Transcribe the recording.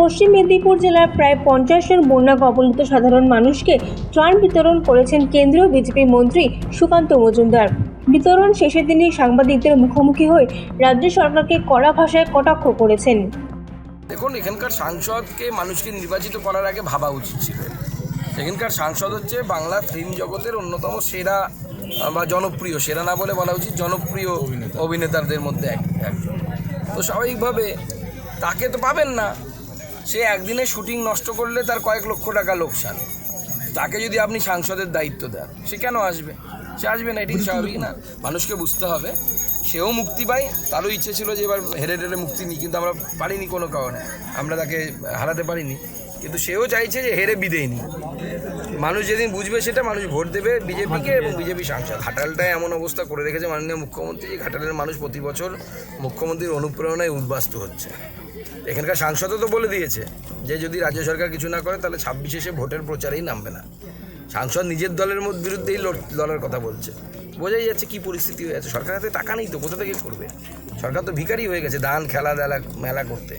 পশ্চিম মেদিনীপুর জেলার প্রায় পঞ্চাশ জন বন্যা কবলিত সাধারণ মানুষকে ত্রাণ বিতরণ করেছেন কেন্দ্রীয় বিজেপি মন্ত্রী সুকান্ত মজুমদার। বিতরণ শেষের দিনে সাংবাদিকদের মুখোমুখি হয়ে রাজ্য সরকারকে কড়া ভাষায় কটাক্ষ করেছেন। দেখুন এখানকার সাংসদকে মানুষকে নির্বাচিত করার আগে ভাবা উচিত ছিল। এখানকার সাংসদ হচ্ছে বাংলা ফিল্ম জগতের অন্যতম সেরা বা জনপ্রিয় সেরা না বলে বলা উচিত জনপ্রিয় অভিনেতাদের মধ্যে এক একজন। তো স্বাভাবিকভাবে তাকে তো পাবেন না। সে একদিনে শুটিং নষ্ট করলে তার কয়েক লক্ষ টাকা লোকসান। তাকে যদি আপনি সাংসদের দায়িত্ব দেন সে কেন আসবে? সে আসবে না এটি স্বাভাবিক না? মানুষকে বুঝতে হবে সেও মুক্তি পায় তারও ইচ্ছে ছিল যে এবার হেরে টেরে মুক্তি নিই কিন্তু আমরা পারিনি কোনো কারণে। আমরা তাকে হারাতে পারিনি। কিন্তু সেও চাইছে যে হেরে বিদেয় নিই মানুষ যেদিন বুঝবে সেটা মানুষ ভোট দেবে বিজেপিকে এবং বিজেপি সাংসদ। ঘাটালটায় এমন অবস্থা করে রেখেছে মাননীয় মুখ্যমন্ত্রী যে ঘাটালের মানুষ প্রতি বছর মুখ্যমন্ত্রীর অনুপ্রেরণায় উদ্বাস্ত হচ্ছে। এখানকার সাংসদও তো বলে দিয়েছে যে যদি রাজ্য সরকার কিছু না করে তাহলে ছাব্বিশে সে ভোটের প্রচারেই নামবে না। সাংসদ নিজের দলের মধ্যে বিরুদ্ধেই লড়- লড়ার কথা বলছে। বোঝাই যাচ্ছে কি পরিস্থিতি হয়ে আছে। সরকার হাতে টাকা নেই তো, কোথা থেকে করবে? সরকার তো ভিখারি হয়ে গেছে দান খেলা দেলা মেলা করতে।